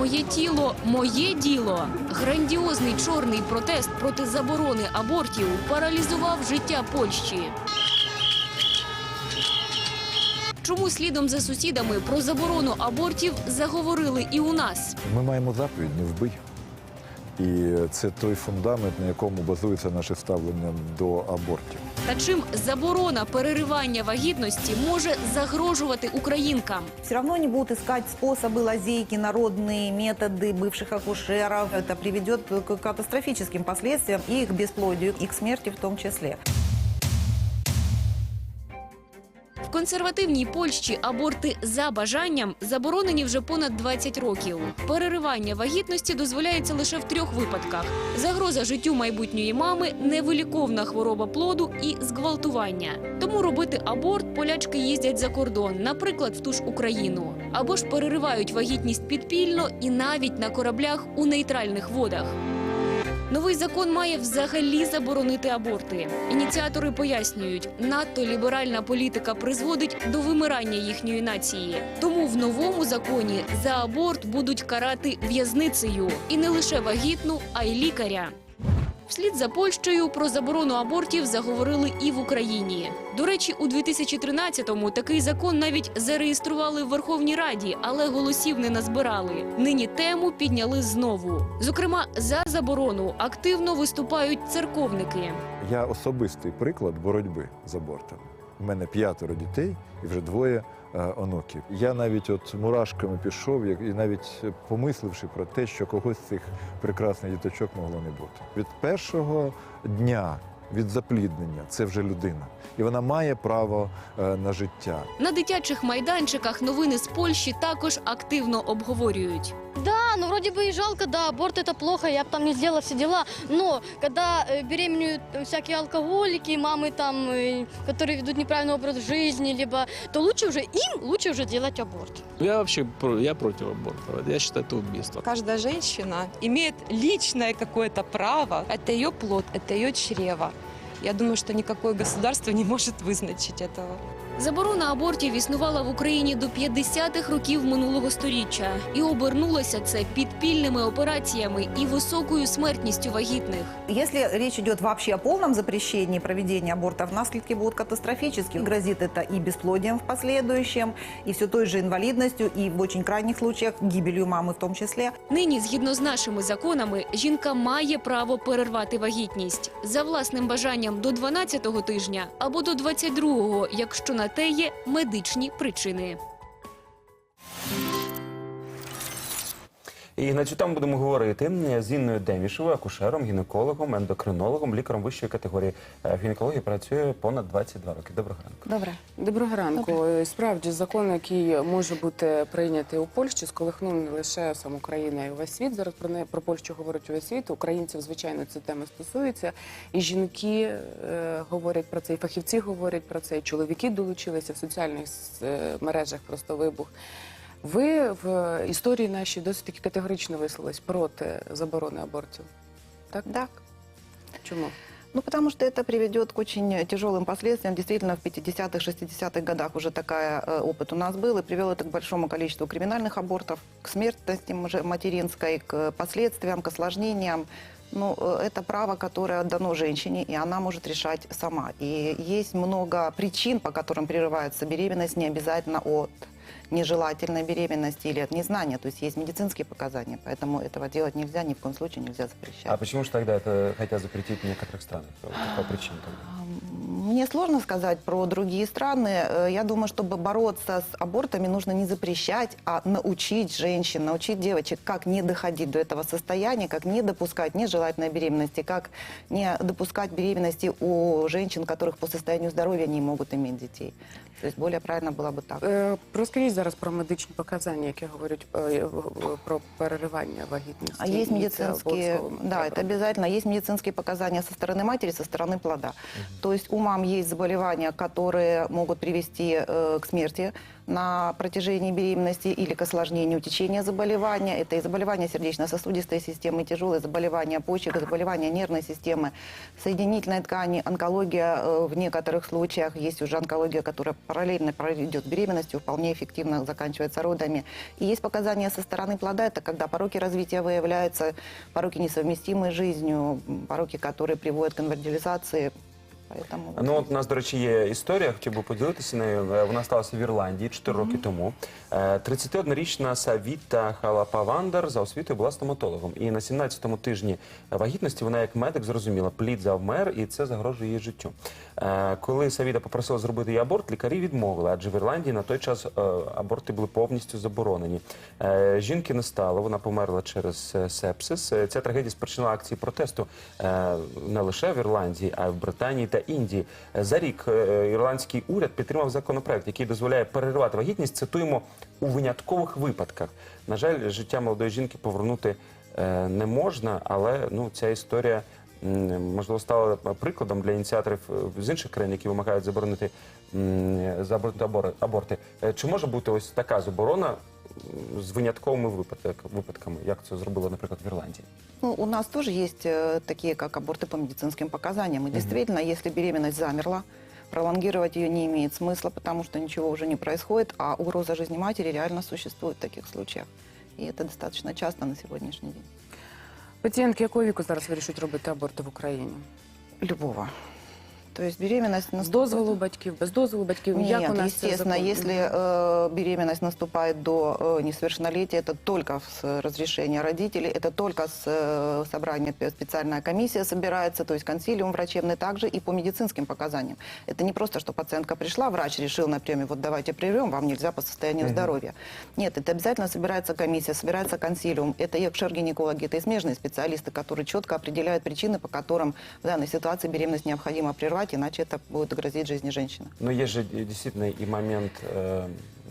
Моє тіло, моє діло. Грандіозний чорний протест проти заборони абортів паралізував життя Польщі. Чому слідом за сусідами про заборону абортів заговорили і у нас? Ми маємо заповідь не вбий. І це той фундамент, на якому базується наше ставлення до абортів. Та чим заборона переривання вагітності може загрожувати українкам? Все равно они будут искать способы, лазейки, народные методы бывших акушеров. Это приведет к катастрофическим последствиям и к бесплодию, и к смерти в том числе. Консервативній Польщі аборти за бажанням заборонені вже понад 20 років. Переривання вагітності дозволяється лише в трьох випадках: загроза життю майбутньої мами, невиліковна хвороба плоду і зґвалтування. Тому робити аборт полячки їздять за кордон, наприклад, в ту ж Україну, або ж переривають вагітність підпільно і навіть на кораблях у нейтральних водах. Новий закон має взагалі заборонити аборти. Ініціатори пояснюють, надто ліберальна політика призводить до вимирання їхньої нації. Тому в новому законі за аборт будуть карати в'язницею і не лише вагітну, а й лікаря. Вслід за Польщею про заборону абортів заговорили і в Україні. До речі, у 2013-му такий закон навіть зареєстрували в Верховній Раді, але голосів не назбирали. Нині тему підняли знову. Зокрема, за заборону активно виступають церковники. Я особистий приклад боротьби з абортами. У мене п'ятеро дітей і вже двоє онуків. Я навіть от мурашками пішов, як- і навіть помисливши про те, що когось з цих прекрасних діточок могло не бути. Від першого дня від запліднення це вже людина, і вона має право е, на життя. На дитячих майданчиках новини з Польщі також активно обговорюють. Да, ну вроде бы и жалко, да, аборт это плохо, я бы там не сделала все дела. Но когда э, беременеют э, всякие алкоголики, мамы там, э, которые ведут неправильный образ жизни, либо, то лучше уже им, лучше уже делать аборт. Я вообще про- я против аборта. Я считаю, это убийство. Каждая женщина имеет личное какое-то право. Это ее плод, это ее чрево. Я думаю, что никакое государство не может вызначить этого. Заборона абортів існувала в Україні до 50-х років минулого століття, і обернулося це підпільними операціями і високою смертністю вагітних. Если речь идет вообще о полном запрещении проведения абортов, наследки будут катастрофические. Грозит это и бесплодием в последующем, и все той же инвалидностью, и в очень крайних случаях гибелью мамы в том числе. Нині, згідно з нашими законами, жінка має право перервати вагітність за власним бажанням до 12-го тижня або до 22-го, якщо на те є медичні причини. І на цю тему будемо говорити з Інною Демішевою, акушером, гінекологом, ендокринологом, лікарем вищої категорії Е, гінекології. Працює понад 22 роки. Доброго ранку. Добре, доброго ранку. Справді закон, який може бути прийнятий у Польщі, сколихнув не лише саму країну, а й увесь світ. Зараз про не про Польщу говорить увесь світ. Українців, звичайно, ця тема стосується. І жінки е, говорять про це, і фахівці говорять про це, і чоловіки долучилися в соціальних е, мережах. Просто вибух. Ви в історії нашій досить таки категорично висловились проти заборони абортів. Так? Да. Чому? Ну, потому что это приведет к очень тяжелым последствиям. Действительно, в 50-х, 60-х годах уже такая э, опыт у нас был, и привел это к большому количеству криминальных абортов, к смертности мже- материнской, к последствиям, к осложнениям. Ну, э, это право, которое дано женщине, и она может решать сама. И есть много причин, по которым прерывается беременность, не обязательно от нежелательной беременности или от незнания. То есть есть медицинские показания, поэтому этого делать нельзя, ни в коем случае нельзя запрещать. А почему же тогда это хотят запретить в некоторых странах? Какая причина тогда? Мне сложно сказать про другие страны. Э, Я думаю, чтобы бороться с абортами, нужно не запрещать, а научить женщин, научить девочек, как не доходить до этого состояния, как не допускать нежелательной беременности, как не допускать беременности у женщин, которых по состоянию здоровья не могут иметь детей. То есть более правильно было бы так. Е, Розкажіть зараз про медичні показання, які говорять е, е, про переривання вагітності. А есть і це медицинские, обов'язково да, треба это обязательно. Есть медицинские показания со стороны матери, со стороны плода. То есть у мам есть заболевания, которые могут привести э, к смерти на протяжении беременности или к осложнению течения заболевания. Это и заболевания сердечно-сосудистой системы, тяжелые заболевания почек, заболевания нервной системы, соединительной ткани, онкология э, в некоторых случаях. Есть уже онкология, которая параллельно пройдет беременностью, вполне эффективно заканчивается родами. И есть показания со стороны плода, это когда пороки развития выявляются, пороки несовместимые с жизнью, пороки, которые приводят к инвалидизации. Поэтому Ну, от у нас, до речі, є історія, хотів би поділитися нею. Е, Вона сталася в Ірландії 4 роки тому. Е, 31-річна Савіта Халапавандар за освітою була стоматологом. І на 17-му тижні вагітності вона як медик зрозуміла, плід завмер, і це загрожує її життю. Е, Коли Савіта попросила зробити їй аборт, лікарі відмовили, адже в Ірландії на той час е, аборти були повністю заборонені. Е, Жінки не стало, вона померла через е, сепсис. Е, Ця трагедія спричинила акції протесту е, не лише в Ірландії, а й в Британії та Індії. За рік е, ірландський уряд підтримав законопроект, який дозволяє переривати вагітність. Цитуємо у виняткових випадках. На жаль, життя молодої жінки повернути е, не можна, але ну ця історія. Можливо, стала прикладом для ініціаторів е, з інших країн, які вимагають заборонити заборонити аборти. Чи може бути ось така заборона з винятковими випадок- випадками, як це зробили, наприклад, в Ірландії? Ну, у нас тоже есть э, такие, как аборты по медицинским показаниям. И действительно, если беременность замерла, пролонгировать ее не имеет смысла, потому что ничего уже не происходит, а угроза жизни матери реально существует в таких случаях. И это достаточно часто на сегодняшний день. Пацієнтки якого віку зараз вирішують робити аборти в Україні? Любого. То есть беременность наступает- дозволу батьків, без дозволу батьків? Нет, Як у нас естественно, если э, беременность наступает до э, несовершеннолетия, это только с разрешения родителей, это только с э, собрания пе- специальная комиссия собирается, то есть консилиум врачебный также и по медицинским показаниям. Это не просто, что пациентка пришла, врач решил на приеме, вот давайте прервем, вам нельзя по состоянию здоровья. Нет, это обязательно собирается комиссия, собирается консилиум. Это и акушер-гинекологи, это и смежные специалисты, которые четко определяют причины, по которым в данной ситуации беременность необходимо прервать, иначе это будет грозить жизни женщины. Но есть же э, действительно и момент э,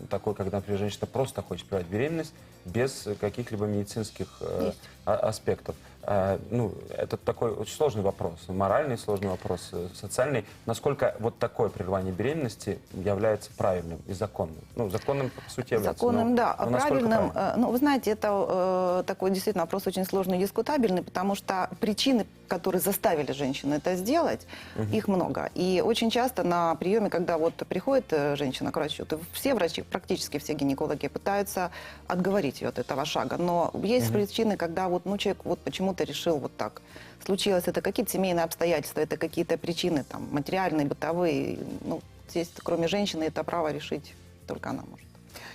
такой, когда, например, женщина просто хочет прервать беременность без каких-либо медицинских э, Есть. а- аспектов. А, ну, это такой очень сложный вопрос, моральный сложный вопрос, социальный. Насколько вот такое прерывание беременности является правильным и законным? Ну, законным, по сути, является. Законным, но- да. А но насколько правильным, правильным? э, ну, вы знаете, это э, такой действительно вопрос очень сложный и дискутабельный, потому что причины, которые заставили женщину это сделать, их много. И очень часто на приеме, когда вот приходит э, женщина к врачу, то все врачи, практически все гинекологи пытаются отговорить ее от этого шага. Но есть причины, когда вот, ну, человек вот почему-то решил вот так. Случилось это какие-то семейные обстоятельства, это какие-то причины там материальные, бытовые. Ну, здесь, кроме женщины, это право решить только она может.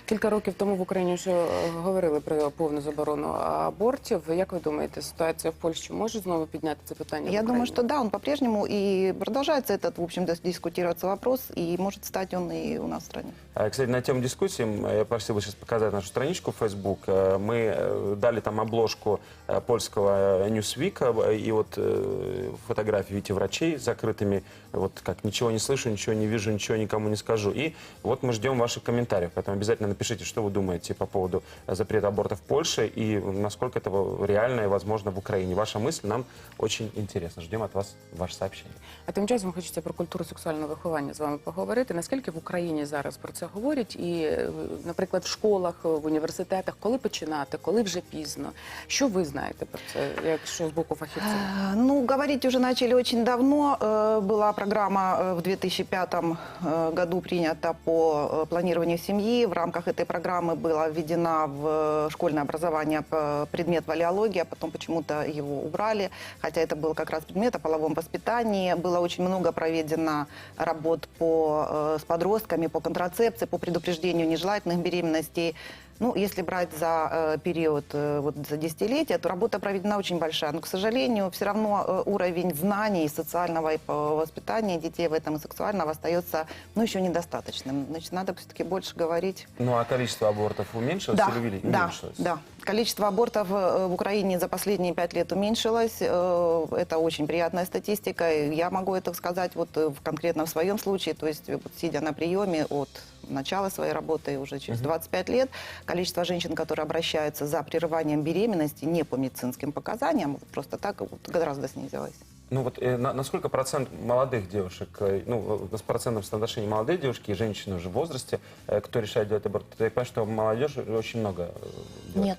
Кілька років тому в Україні вже е, говорили про повну заборону абортів. Як ви думаєте, ситуація в Польщі може знову підняти це питання? в Я думаю, Україні? что да, он по-прежнему и продолжается этот, в общем, дис- дискутироваться вопрос, и может стать он и у нас в стране. А, Кстати, на тему дискуссии м, я просил бы сейчас показать нашу страничку в Facebook. Э, Мы э, дали там обложку э, польского э, Newsweek, э, и вот э, фотографии, видите, врачей с закрытыми, вот как ничего не слышу, ничего не вижу, ничего никому не скажу. И вот мы ждем ваших комментариев, поэтому обязательно напишите, что вы думаете по поводу э, запрета аборта в Польше и насколько это реально и возможно в Украине. Ваша мысль нам очень интересна. Ждем от вас ваше сообщение. А тим часом хочеться про культуру сексуального виховання з вами поговорити. Наскільки в Україні зараз про це говорять? І, е, наприклад, в школах, в університетах, коли починати, коли вже пізно? Що ви знаєте про це, якщо з боку фахівців? Э, Ну, говорить уже начали очень давно. Э, Была программа э, в 2005 э, году принята по э, планированию семьи. В рамках этой программы была введена в э, школьное образование п- предмет валиология, потом почему-то его убрали, хотя это был как раз предмет о половом воспитании. Было очень много проведено работ по, э, с подростками, по контрацепции, по предупреждению нежелательных беременностей. Ну, если брать за э, период э, вот за десятилетия, то работа проведена очень большая. Но, к сожалению, все равно э, уровень знаний социального и воспитания детей в этом и сексуального остается, ну, еще недостаточным. Значит, надо все-таки больше говорить Ну а количество абортов уменьшилось да, или увели- да, уменьшилось? да. Количество абортов э, в Украине за последние пять лет уменьшилось. Э, Это очень приятная статистика. Я могу это сказать вот э, в конкретно в своем случае. То есть, вот, сидя на приеме от начала своей работы уже через 25 лет, количество женщин, которые обращаются за прерыванием беременности не по медицинским показаниям, просто так гораздо снизилось. Ну вот э, на- насколько процент молодых девушек, э, ну, с процентом соотношения молодые девушки и женщины уже в возрасте, э, кто решает делать аборт? Я понимаю, что молодежь очень много э, делает. Нет.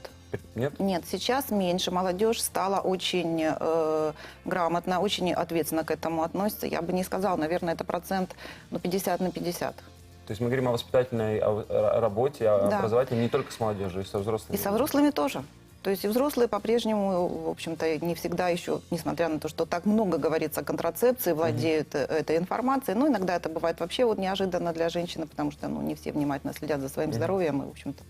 Нет? Нет, сейчас меньше. Молодежь стала очень э, грамотно, очень ответственно к этому относится. Я бы не сказала, наверное, это процент ну, 50 на 50. То есть мы говорим о воспитательной о- о работе, о Да. образовательной не только с молодежью, и со взрослыми. И со взрослыми тоже. То есть и взрослые по-прежнему, в общем-то, не всегда еще, несмотря на то, что так много говорится о контрацепции, владеют э, этой информацией, но иногда это бывает вообще вот неожиданно для женщины, потому что ну, не все внимательно следят за своим Мгм. здоровьем, и, в общем-то,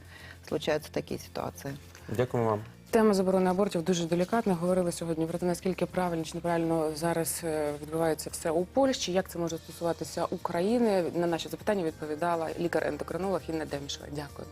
случаются такие ситуации. Дякую вам. Тема заборони абортів дуже делікатна. Говорили сьогодні про те, наскільки правильно чи неправильно зараз е, відбувається все у Польщі. Як це може стосуватися України? На наші запитання відповідала лікар-ендокринолог Інна Демішева. Дякую.